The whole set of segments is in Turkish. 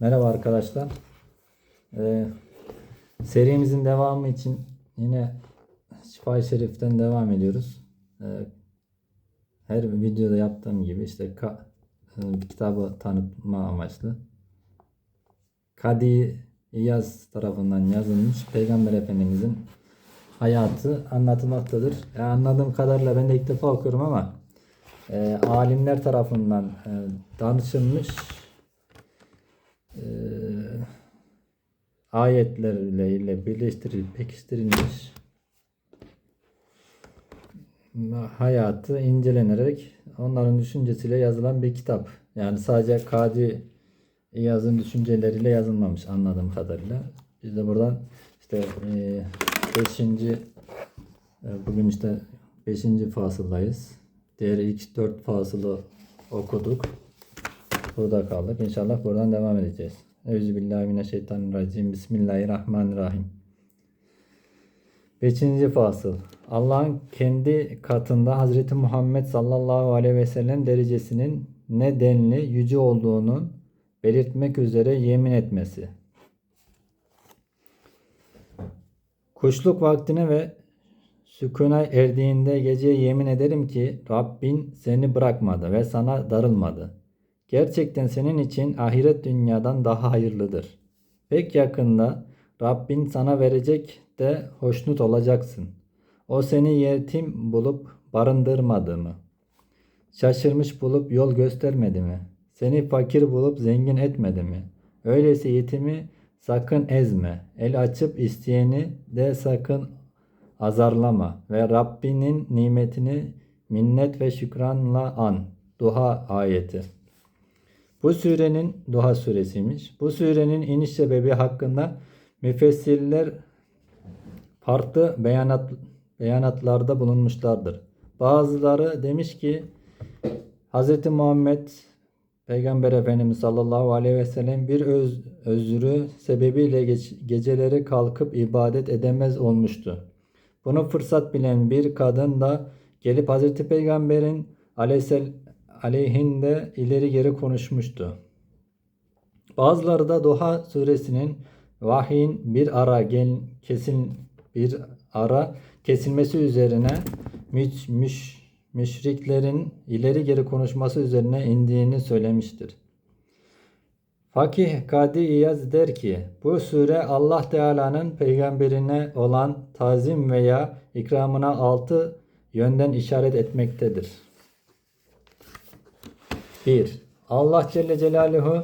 Merhaba arkadaşlar. Ee, serimizin devamı için yine Şifa-i Şerif'ten devam ediyoruz. Ee, her videoda yaptığım gibi işte ka- e, kitabı tanıtma amaçlı. Kadi İyaz tarafından yazılmış Peygamber Efendimizin hayatı anlatılmaktadır. E, anladığım kadarıyla ben de ilk defa okuyorum ama e, alimler tarafından e, danışılmış e, ayetlerle ile birleştirilip pekiştirilmiş hayatı incelenerek onların düşüncesiyle yazılan bir kitap. Yani sadece Kadi İyaz'ın düşünceleriyle yazılmamış anladığım kadarıyla. Biz de buradan işte 5. bugün işte 5. fasıldayız. Diğer ilk 4 fasılı okuduk. Burada kaldık. İnşallah buradan devam edeceğiz. Euzubillahimineşşeytanirracim. Bismillahirrahmanirrahim. Beşinci fasıl. Allah'ın kendi katında Hazreti Muhammed sallallahu aleyhi ve sellem derecesinin ne denli yüce olduğunu belirtmek üzere yemin etmesi. Kuşluk vaktine ve sükuna erdiğinde geceye yemin ederim ki Rabbin seni bırakmadı ve sana darılmadı. Gerçekten senin için ahiret dünyadan daha hayırlıdır. Pek yakında Rabbin sana verecek de hoşnut olacaksın. O seni yetim bulup barındırmadı mı? Şaşırmış bulup yol göstermedi mi? Seni fakir bulup zengin etmedi mi? Öyleyse yetimi sakın ezme. El açıp isteyeni de sakın azarlama ve Rabbinin nimetini minnet ve şükranla an. Duha ayeti. Bu surenin Duha suresiymiş. Bu surenin iniş sebebi hakkında müfessirler farklı beyanat, beyanatlarda bulunmuşlardır. Bazıları demiş ki Hz. Muhammed Peygamber Efendimiz sallallahu aleyhi ve sellem bir öz, özrü sebebiyle geç, geceleri kalkıp ibadet edemez olmuştu. Bunu fırsat bilen bir kadın da gelip Hz. Peygamber'in aleyhisel, aleyhinde ileri geri konuşmuştu. Bazıları da Duha suresinin vahyin bir ara gel, kesin bir ara kesilmesi üzerine müş, müş, müşriklerin ileri geri konuşması üzerine indiğini söylemiştir. Fakih Kadi İyaz der ki bu sure Allah Teala'nın peygamberine olan tazim veya ikramına altı yönden işaret etmektedir. 1. Allah Celle Celaluhu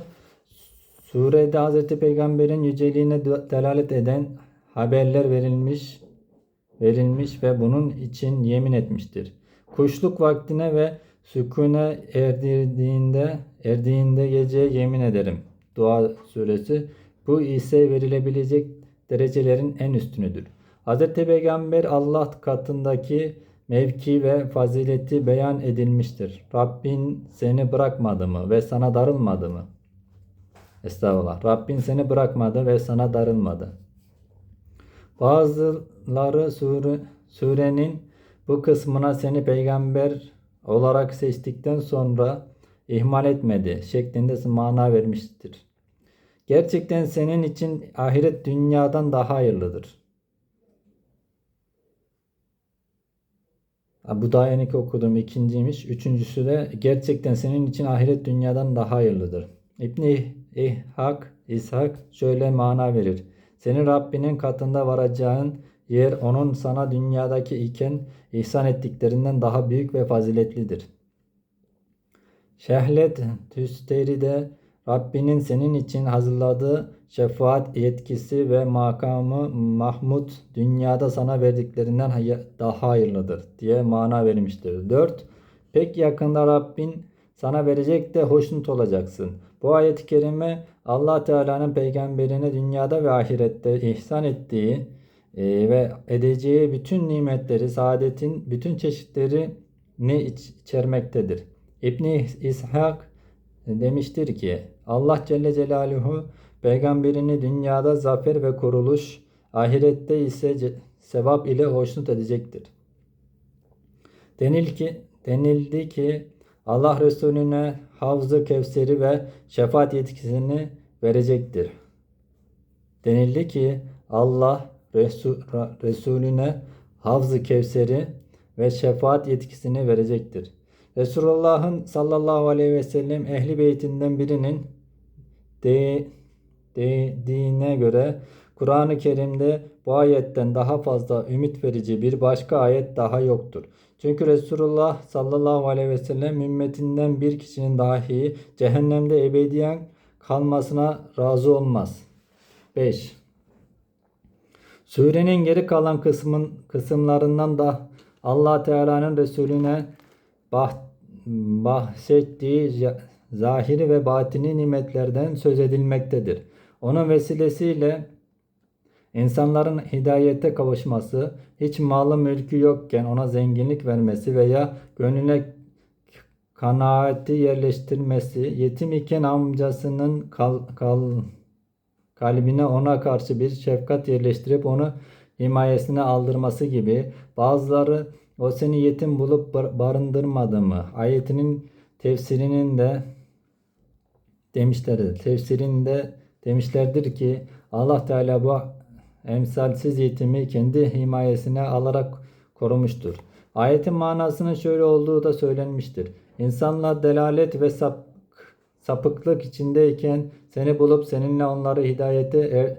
surede Hz. Peygamber'in yüceliğine delalet eden haberler verilmiş verilmiş ve bunun için yemin etmiştir. Kuşluk vaktine ve sükune erdirdiğinde erdiğinde geceye yemin ederim. Dua suresi bu ise verilebilecek derecelerin en üstünüdür. Hz. Peygamber Allah katındaki mevki ve fazileti beyan edilmiştir. Rabbin seni bırakmadı mı ve sana darılmadı mı? Estağfurullah. Rabbin seni bırakmadı ve sana darılmadı. Bazıları sure, surenin bu kısmına seni peygamber olarak seçtikten sonra ihmal etmedi şeklinde mana vermiştir. Gerçekten senin için ahiret dünyadan daha hayırlıdır. Bu daha yeni okuduğum ikinciymiş. Üçüncüsü de gerçekten senin için ahiret dünyadan daha hayırlıdır. İbni İhak, İshak şöyle mana verir. Senin Rabbinin katında varacağın yer onun sana dünyadaki iken ihsan ettiklerinden daha büyük ve faziletlidir. Şehlet Tüsteri de Rabbinin senin için hazırladığı şefaat yetkisi ve makamı Mahmud dünyada sana verdiklerinden daha hayırlıdır diye mana vermiştir. 4. Pek yakında Rabbin sana verecek de hoşnut olacaksın. Bu ayet-i kerime Allah Teala'nın peygamberine dünyada ve ahirette ihsan ettiği e, ve edeceği bütün nimetleri, saadetin bütün çeşitleri ne içermektedir. İbni İshak demiştir ki Allah Celle Celaluhu peygamberini dünyada zafer ve kuruluş, ahirette ise sevap ile hoşnut edecektir. Denil ki, denildi ki Allah Resulüne Havz-ı Kevser'i ve şefaat yetkisini verecektir. Denildi ki Allah Resul, Resulüne Havz-ı Kevser'i ve şefaat yetkisini verecektir. Resulullah'ın sallallahu aleyhi ve sellem ehli beytinden birinin de, dediğine göre Kur'an-ı Kerim'de bu ayetten daha fazla ümit verici bir başka ayet daha yoktur. Çünkü Resulullah sallallahu aleyhi ve sellem ümmetinden bir kişinin dahi cehennemde ebediyen kalmasına razı olmaz. 5. Surenin geri kalan kısmın kısımlarından da Allah Teala'nın Resulüne bah, bahsettiği zahiri ve batini nimetlerden söz edilmektedir. Onun vesilesiyle insanların hidayete kavuşması, hiç malı mülkü yokken ona zenginlik vermesi veya gönlüne kanaati yerleştirmesi, yetim iken amcasının kal, kal, kalbine ona karşı bir şefkat yerleştirip onu himayesine aldırması gibi bazıları o seni yetim bulup barındırmadı mı? Ayetinin tefsirinin de demişlerdir. Tefsirinde demişlerdir ki Allah Teala bu emsalsiz yetimi kendi himayesine alarak korumuştur. Ayetin manasının şöyle olduğu da söylenmiştir. İnsanlar delalet ve sap, sapıklık içindeyken seni bulup seninle onları hidayete er,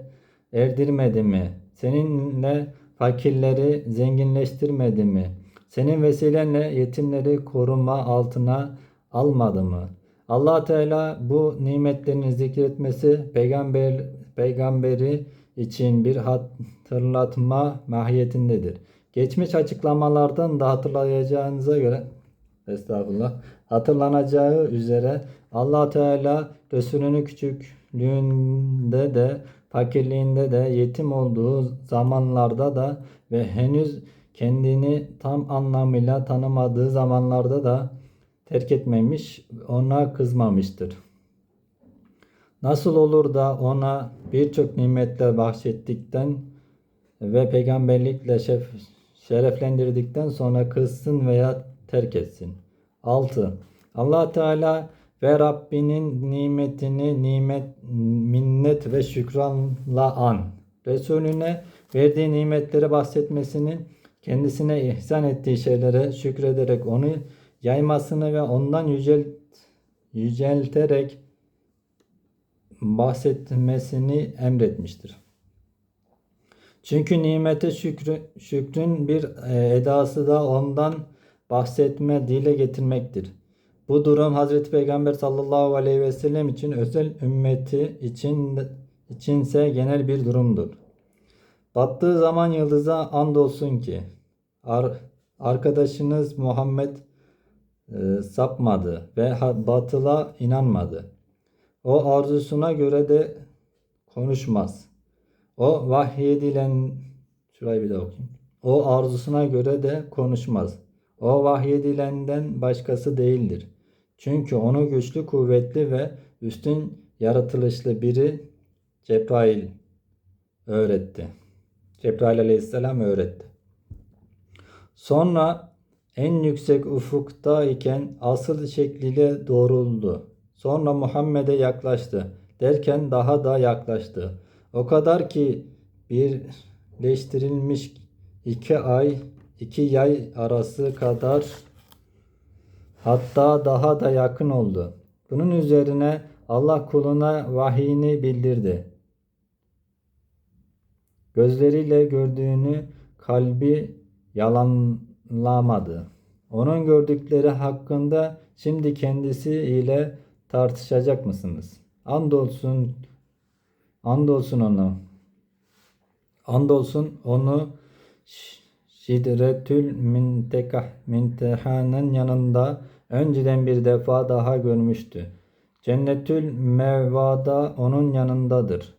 erdirmedi mi? Seninle fakirleri zenginleştirmedi mi? Senin vesilenle yetimleri koruma altına almadı mı? Allah Teala bu nimetlerini zikretmesi peygamber peygamberi için bir hatırlatma mahiyetindedir. Geçmiş açıklamalardan da hatırlayacağınıza göre estağfurullah hatırlanacağı üzere Allah Teala Resulünü küçüklüğünde de fakirliğinde de yetim olduğu zamanlarda da ve henüz kendini tam anlamıyla tanımadığı zamanlarda da terk etmemiş, ona kızmamıştır. Nasıl olur da ona birçok nimetler bahşettikten ve peygamberlikle şef, şereflendirdikten sonra kızsın veya terk etsin. 6. Allah Teala ve Rabbinin nimetini nimet, minnet ve şükranla an. Resulüne verdiği nimetleri bahsetmesini, kendisine ihsan ettiği şeylere şükrederek onu yaymasını ve ondan yücelt, yücelterek bahsetmesini emretmiştir. Çünkü nimete şükrü, şükrün bir e, edası da ondan bahsetme, dile getirmektir. Bu durum Hazreti Peygamber sallallahu aleyhi ve sellem için özel ümmeti için içinse genel bir durumdur. Battığı zaman yıldıza andolsun ki ar, arkadaşınız Muhammed e, sapmadı ve batıla inanmadı. O arzusuna göre de konuşmaz. O vahyedilen şurayı bir daha okuyayım. O arzusuna göre de konuşmaz. O vahyedilenden başkası değildir. Çünkü onu güçlü, kuvvetli ve üstün yaratılışlı biri Cebrail öğretti. Cebrail aleyhisselam öğretti. Sonra en yüksek ufukta iken asıl şekliyle doğruldu. Sonra Muhammed'e yaklaştı. Derken daha da yaklaştı. O kadar ki birleştirilmiş iki ay, iki yay arası kadar hatta daha da yakın oldu. Bunun üzerine Allah kuluna vahiyini bildirdi. Gözleriyle gördüğünü kalbi yalanlamadı. Onun gördükleri hakkında şimdi kendisi ile tartışacak mısınız? Andolsun andolsun onu. Andolsun onu Şidretül Mintekah Mintehanın yanında önceden bir defa daha görmüştü. Cennetül Mevvada onun yanındadır.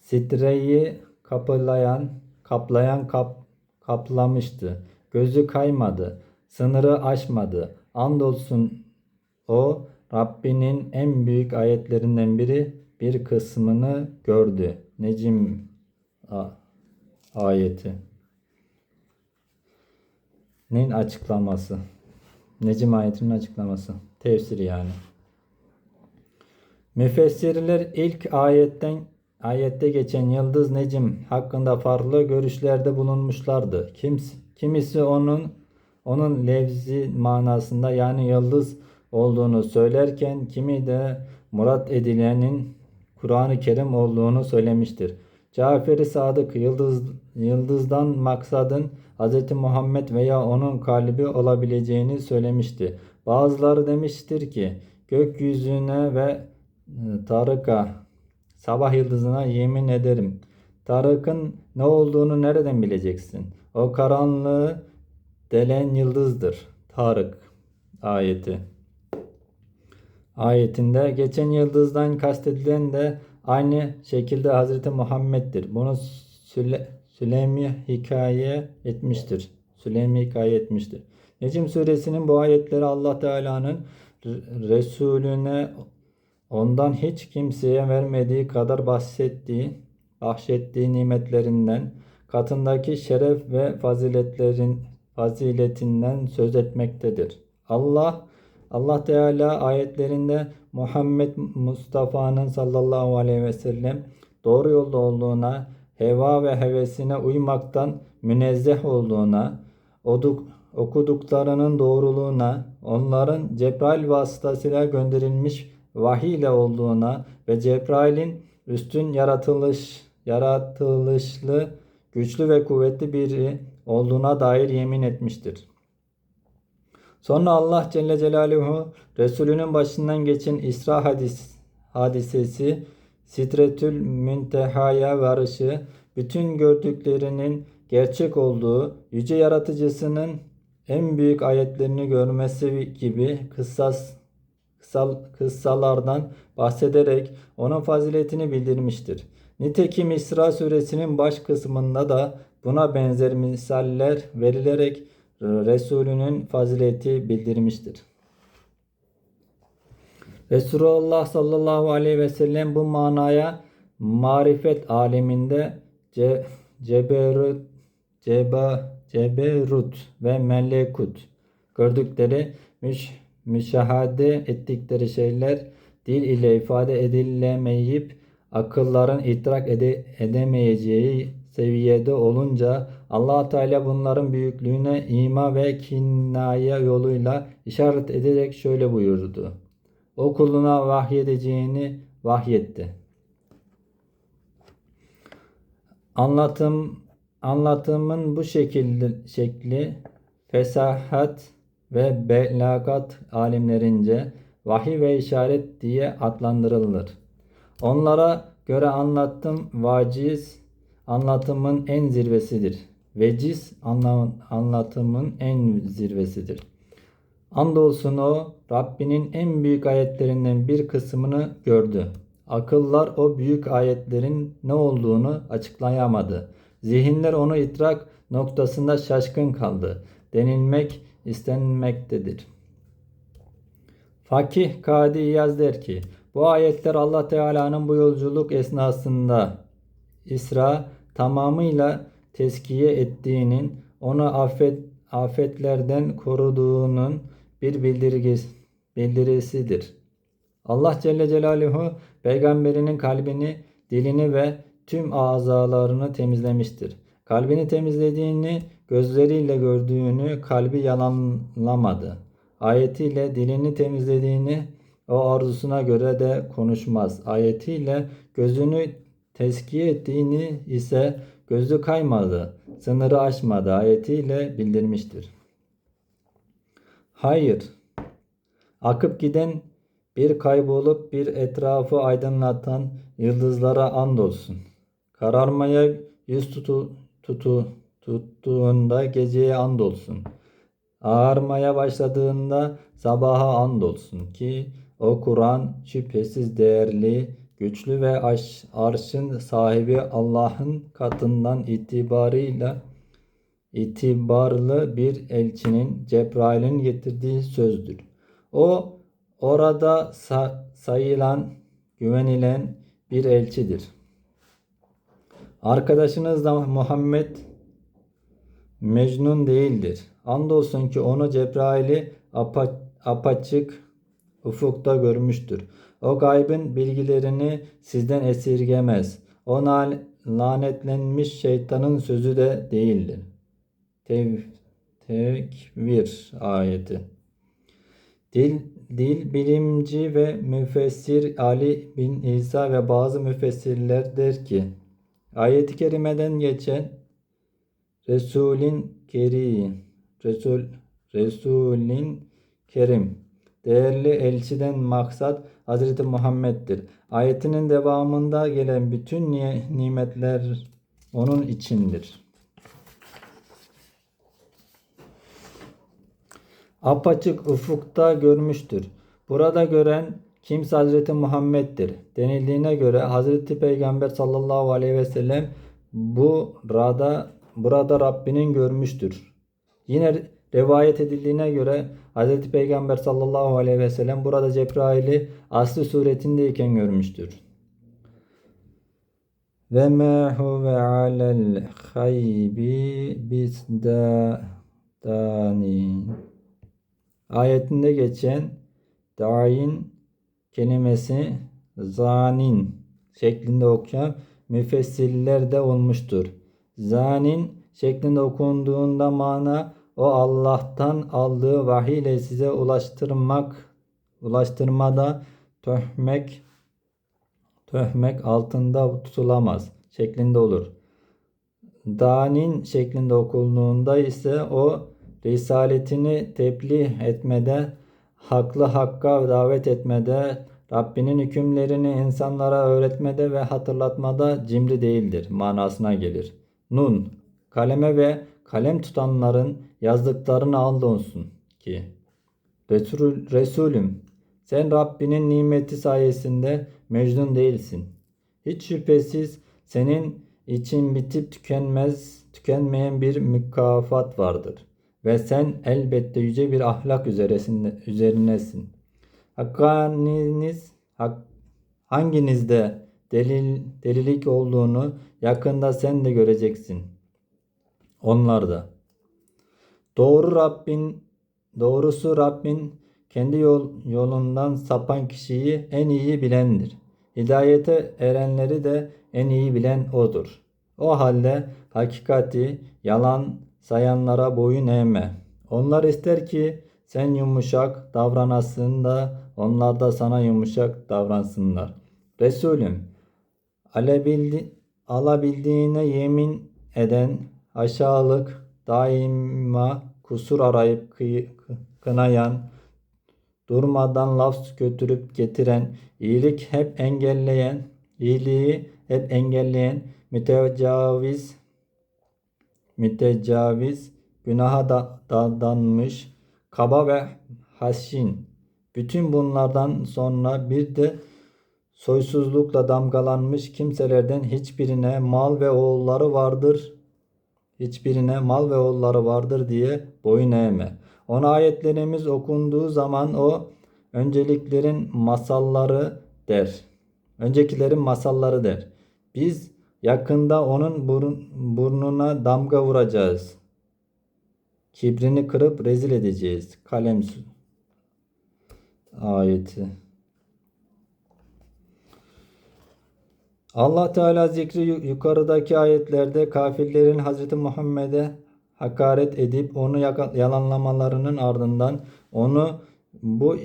Sidreyi kaplayan, kaplayan kap, kaplamıştı. Gözü kaymadı, sınırı aşmadı. Andolsun o Rabbinin en büyük ayetlerinden biri bir kısmını gördü. Necim ayeti. Nin açıklaması. Necim ayetinin açıklaması. Tefsiri yani. Müfessirler ilk ayetten ayette geçen yıldız necim hakkında farklı görüşlerde bulunmuşlardı. Kims, kimisi onun onun levzi manasında yani yıldız olduğunu söylerken kimi de murat edilenin Kur'an-ı Kerim olduğunu söylemiştir. Cafer-i Sadık yıldız, yıldızdan maksadın Hz. Muhammed veya onun kalbi olabileceğini söylemişti. Bazıları demiştir ki gökyüzüne ve e, Tarık'a sabah yıldızına yemin ederim. Tarık'ın ne olduğunu nereden bileceksin? O karanlığı delen yıldızdır. Tarık ayeti. Ayetinde geçen yıldızdan kastedilen de aynı şekilde Hazreti Muhammed'dir. Bunu Süle, Süleymi hikaye etmiştir. Süleymi hikaye etmiştir. Necim suresinin bu ayetleri Allah Teala'nın Resulüne ondan hiç kimseye vermediği kadar bahsettiği, bahşettiği nimetlerinden, katındaki şeref ve faziletlerin faziletinden söz etmektedir. Allah Allah Teala ayetlerinde Muhammed Mustafa'nın sallallahu aleyhi ve sellem doğru yolda olduğuna, heva ve hevesine uymaktan münezzeh olduğuna, oduk, okuduklarının doğruluğuna, onların Cebrail vasıtasıyla gönderilmiş vahiy ile olduğuna ve Cebrail'in üstün yaratılış yaratılışlı, güçlü ve kuvvetli biri olduğuna dair yemin etmiştir. Sonra Allah Celle Celaluhu Resulünün başından geçen İsra hadis, hadisesi Sitretül Münteha'ya varışı bütün gördüklerinin gerçek olduğu yüce yaratıcısının en büyük ayetlerini görmesi gibi kıssas kıssal, kıssalardan bahsederek onun faziletini bildirmiştir. Nitekim İsra suresinin baş kısmında da buna benzer misaller verilerek Resulünün fazileti bildirmiştir. Resulullah sallallahu aleyhi ve sellem bu manaya marifet aleminde ce, ceberut, ceba, ceberut ve melekut gördükleri müş, müşahade ettikleri şeyler dil ile ifade edilemeyip akılların idrak ede, edemeyeceği seviyede olunca allah Teala bunların büyüklüğüne ima ve kinaya yoluyla işaret ederek şöyle buyurdu. O kuluna vahyedeceğini vahyetti. Anlatım anlatımın bu şekilde şekli fesahat ve belagat alimlerince vahiy ve işaret diye adlandırılır. Onlara göre anlattım vaciz anlatımın en zirvesidir. Veciz anlatımın en zirvesidir. Andolsun o Rabbinin en büyük ayetlerinden bir kısmını gördü. Akıllar o büyük ayetlerin ne olduğunu açıklayamadı. Zihinler onu idrak noktasında şaşkın kaldı. Denilmek istenmektedir. Fakih Kadi İyaz der ki, bu ayetler Allah Teala'nın bu yolculuk esnasında İsra tamamıyla teskiye ettiğinin, onu affet, afetlerden koruduğunun bir bildirgesi, bildirisidir. Allah Celle Celaluhu peygamberinin kalbini, dilini ve tüm azalarını temizlemiştir. Kalbini temizlediğini, gözleriyle gördüğünü kalbi yalanlamadı. Ayetiyle dilini temizlediğini o arzusuna göre de konuşmaz. Ayetiyle gözünü Teskiye ettiğini ise gözü kaymadı, sınırı aşmadı ayetiyle bildirmiştir. Hayır, akıp giden bir kaybolup bir etrafı aydınlatan yıldızlara andolsun. Kararmaya yüz tutu, tutu, tuttuğunda geceye andolsun. Ağarmaya başladığında sabaha andolsun ki o Kur'an şüphesiz değerli, güçlü ve arşın sahibi Allah'ın katından itibarıyla itibarlı bir elçinin Cebrail'in getirdiği sözdür. O orada sa sayılan, güvenilen bir elçidir. Arkadaşınız da Muhammed Mecnun değildir. Andolsun ki onu Cebrail'i apa, apaçık ufukta görmüştür. O gaybın bilgilerini sizden esirgemez. O lanetlenmiş şeytanın sözü de değildir. Tev Tekvir ayeti. Dil, dil bilimci ve müfessir Ali bin İsa ve bazı müfessirler der ki ayet-i kerimeden geçen Resulin Kerim Resul Resulin Kerim değerli elçiden maksat Hz. Muhammed'dir. Ayetinin devamında gelen bütün ni- nimetler onun içindir. Apaçık ufukta görmüştür. Burada gören kimse Hazreti Muhammed'dir. Denildiğine göre Hazreti Peygamber sallallahu aleyhi ve sellem burada, burada Rabbinin görmüştür. Yine rivayet edildiğine göre Hazreti Peygamber sallallahu aleyhi ve sellem burada Cebrail'i aslı suretindeyken görmüştür. Ve ma huve alel haybi bizdani. Ayetinde geçen dain kelimesi zanin şeklinde okuyan müfessirler de olmuştur. Zanin şeklinde okunduğunda mana o Allah'tan aldığı vahiy ile size ulaştırmak, ulaştırmada töhmek, töhmek altında tutulamaz şeklinde olur. Danin şeklinde okunduğunda ise o risaletini tebliğ etmede, haklı hakka davet etmede, Rabbinin hükümlerini insanlara öğretmede ve hatırlatmada cimri değildir manasına gelir. Nun, kaleme ve kalem tutanların yazdıklarını andolsun ki Resul, Resulüm sen Rabbinin nimeti sayesinde mecnun değilsin. Hiç şüphesiz senin için bitip tükenmez, tükenmeyen bir mükafat vardır. Ve sen elbette yüce bir ahlak üzerinesin. Hakkaniniz, hak, hanginizde delil, delilik olduğunu yakında sen de göreceksin. Onlar da. Doğru Rabbin, doğrusu Rabbin kendi yol, yolundan sapan kişiyi en iyi bilendir. Hidayete erenleri de en iyi bilen odur. O halde hakikati yalan sayanlara boyun eğme. Onlar ister ki sen yumuşak davranasın da onlar da sana yumuşak davransınlar. Resulüm alabildi, alabildiğine yemin eden aşağılık daima kusur arayıp kınayan durmadan laf götürüp getiren, iyilik hep engelleyen, iyiliği hep engelleyen, mütecaviz, mütecaviz, günaha da, dadanmış, kaba ve haşin. Bütün bunlardan sonra bir de soysuzlukla damgalanmış kimselerden hiçbirine mal ve oğulları vardır. Hiçbirine mal ve oğulları vardır diye boyun eğme. Ona ayetlerimiz okunduğu zaman o önceliklerin masalları der. Öncekilerin masalları der. Biz yakında onun burun, burnuna damga vuracağız. Kibrini kırıp rezil edeceğiz. Kalem ayeti. Allah Teala zikri yukarıdaki ayetlerde kafirlerin Hz. Muhammed'e hakaret edip onu yalanlamalarının ardından onu bu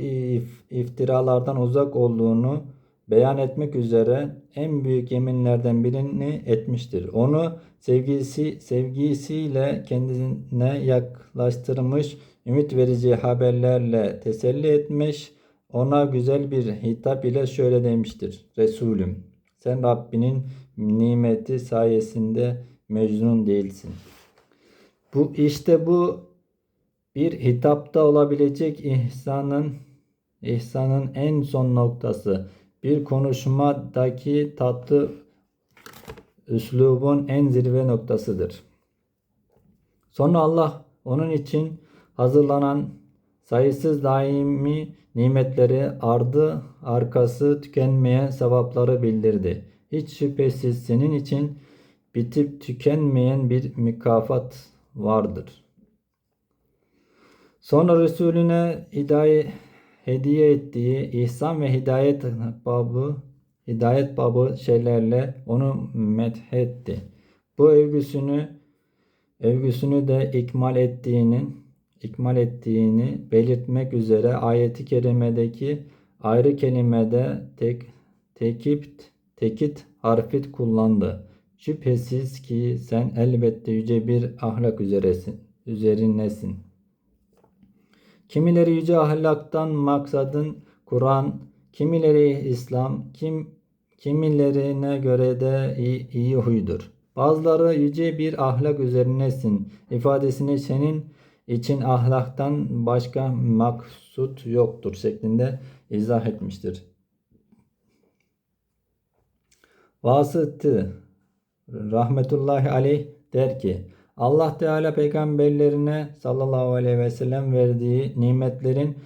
iftiralardan uzak olduğunu beyan etmek üzere en büyük yeminlerden birini etmiştir. Onu sevgisi sevgisiyle kendine yaklaştırmış, ümit verici haberlerle teselli etmiş, ona güzel bir hitap ile şöyle demiştir. Resulüm sen Rabbinin nimeti sayesinde mecnun değilsin. Bu işte bu bir hitapta olabilecek ihsanın ihsanın en son noktası. Bir konuşmadaki tatlı üslubun en zirve noktasıdır. Sonra Allah onun için hazırlanan sayısız daimi nimetleri ardı arkası tükenmeyen sevapları bildirdi. Hiç şüphesiz senin için bitip tükenmeyen bir mükafat vardır. Sonra Resulüne hidayet, hediye ettiği ihsan ve hidayet babı hidayet babı şeylerle onu methetti. Bu övgüsünü övgüsünü de ikmal ettiğinin ikmal ettiğini belirtmek üzere ayeti kerimedeki ayrı kelimede tek tekit tekit harfi kullandı. Şüphesiz ki sen elbette yüce bir ahlak üzeresin, üzerindesin. Kimileri yüce ahlaktan maksadın Kur'an, kimileri İslam, kim kimilerine göre de iyi, iyi huydur. Bazıları yüce bir ahlak üzerinesin ifadesini senin için ahlaktan başka maksut yoktur şeklinde izah etmiştir. Vasıtı rahmetullahi aleyh der ki Allah Teala peygamberlerine sallallahu aleyhi ve sellem verdiği nimetlerin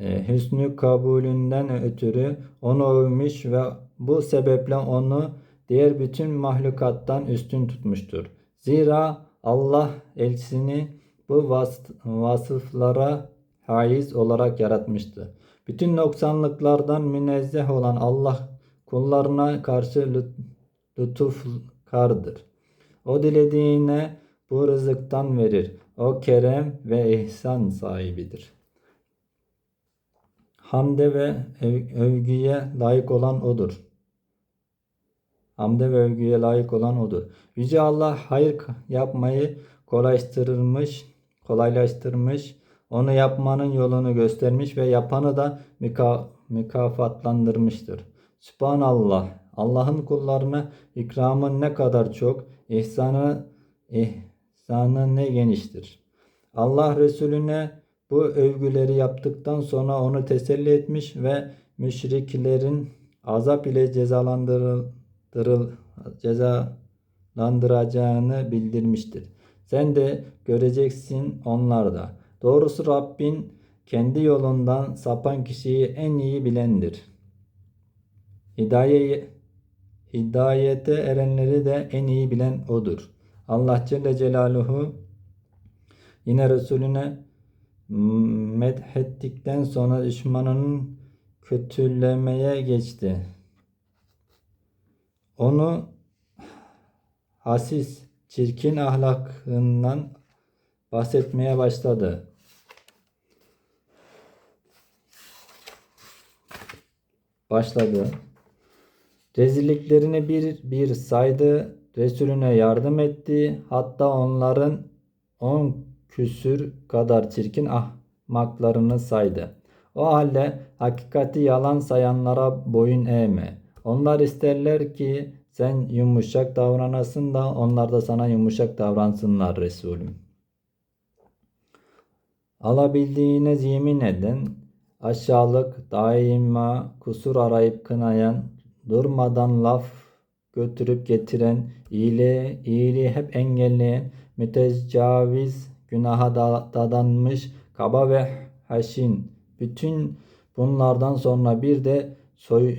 e, hüsnü kabulünden ötürü onu övmüş ve bu sebeple onu diğer bütün mahlukattan üstün tutmuştur. Zira Allah elçisini bu vas vasıflara haiz olarak yaratmıştı. Bütün noksanlıklardan münezzeh olan Allah kullarına karşı lüt- lütufkardır. O dilediğine bu rızıktan verir. O kerem ve ihsan sahibidir. Hamde ve öv- övgüye layık olan odur. Hamde ve övgüye layık olan odur. Yüce Allah hayır yapmayı kolaylaştırmış, kolaylaştırmış, onu yapmanın yolunu göstermiş ve yapanı da müka- mükafatlandırmıştır. Sübhanallah. Allah'ın kullarına ikramı ne kadar çok, ihsanı ihsanı ne geniştir. Allah Resulüne bu övgüleri yaptıktan sonra onu teselli etmiş ve müşriklerin azap ile cezalandırıl, cezalandıracağını bildirmiştir. Sen de göreceksin onlar da. Doğrusu Rabbin kendi yolundan sapan kişiyi en iyi bilendir. Hidaye, hidayete erenleri de en iyi bilen odur. Allah Celle Celaluhu yine Resulüne medhettikten sonra düşmanının kötülemeye geçti. Onu hasis, çirkin ahlakından bahsetmeye başladı. Başladı. Rezilliklerini bir bir saydı, Resulüne yardım etti. Hatta onların on küsür kadar çirkin ahmaklarını saydı. O halde hakikati yalan sayanlara boyun eğme. Onlar isterler ki sen yumuşak davranasın da onlar da sana yumuşak davransınlar Resulüm. Alabildiğine yemin eden, aşağılık, daima kusur arayıp kınayan, durmadan laf götürüp getiren, iyiliği, iyiliği hep engelleyen, mütecaviz, günaha da- dadanmış, kaba ve haşin. Bütün bunlardan sonra bir de soy,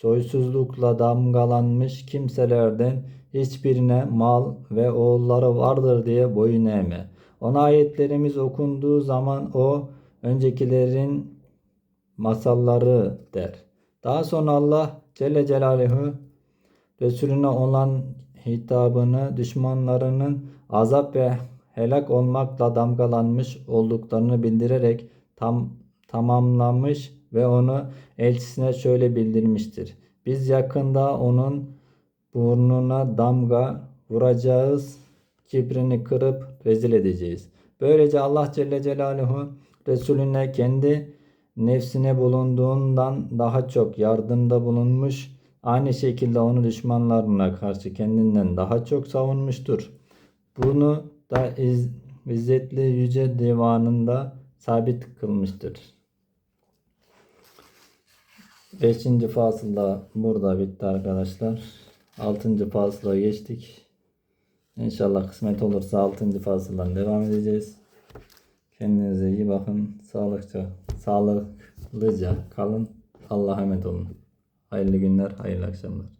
soysuzlukla damgalanmış kimselerden hiçbirine mal ve oğulları vardır diye boyun eğme. Ona ayetlerimiz okunduğu zaman o öncekilerin masalları der. Daha sonra Allah Celle Celaluhu Resulüne olan hitabını düşmanlarının azap ve helak olmakla damgalanmış olduklarını bildirerek tam tamamlamış ve onu elçisine şöyle bildirmiştir. Biz yakında onun burnuna damga vuracağız, kibrini kırıp rezil edeceğiz. Böylece Allah Celle Celaluhu Resulüne kendi nefsine bulunduğundan daha çok yardımda bulunmuş, aynı şekilde onu düşmanlarına karşı kendinden daha çok savunmuştur. Bunu da iz, İzzetli Yüce Divanı'nda sabit kılmıştır. Beşinci fasılda burada bitti arkadaşlar. Altıncı fasıla geçtik. İnşallah kısmet olursa altıncı fasıldan devam edeceğiz. Kendinize iyi bakın. Sağlıkça, sağlıklıca kalın. Allah'a emanet olun. Hayırlı günler, hayırlı akşamlar.